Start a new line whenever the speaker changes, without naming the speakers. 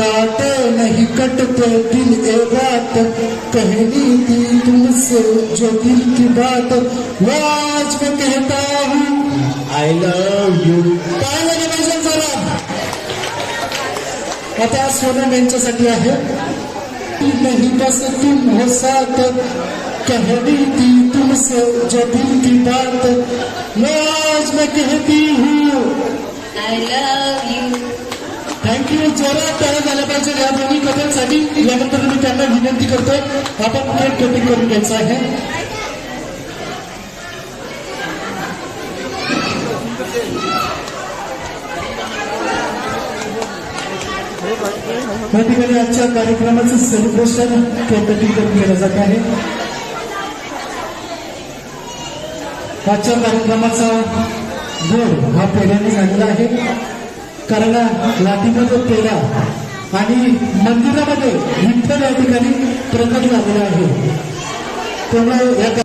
काटे नहीं कटते दिल ए बात, कहनी थी तुमसे जो दिल की बात। आज मैं कहता हूँ आय लव यू आता सोनम यांच्यासाठी आहे नहीं बस तुम हो साथ, कहनी थी तुमसे जो दिल की बात। आज मैं कहती हूँ,
I love
थँक्यू जोरात तयार झाल्या पाहिजे या दोन्ही कथांसाठी. यानंतर मी त्यांना विनंती करतोय आपण थेट कटिंग करून घ्यायचं आहे. या ठिकाणी आजच्या कार्यक्रमाचं सेलिब्रेशन केक करून केलं जात आहे. आजच्या कार्यक्रमाचा गोड हा पेढ्याने झालेला आहे. कारण लाठीमध्ये पेढा आणि मंदिरामध्ये विठ्ठल या ठिकाणी प्रकट झालेला आहे. त्यामुळे या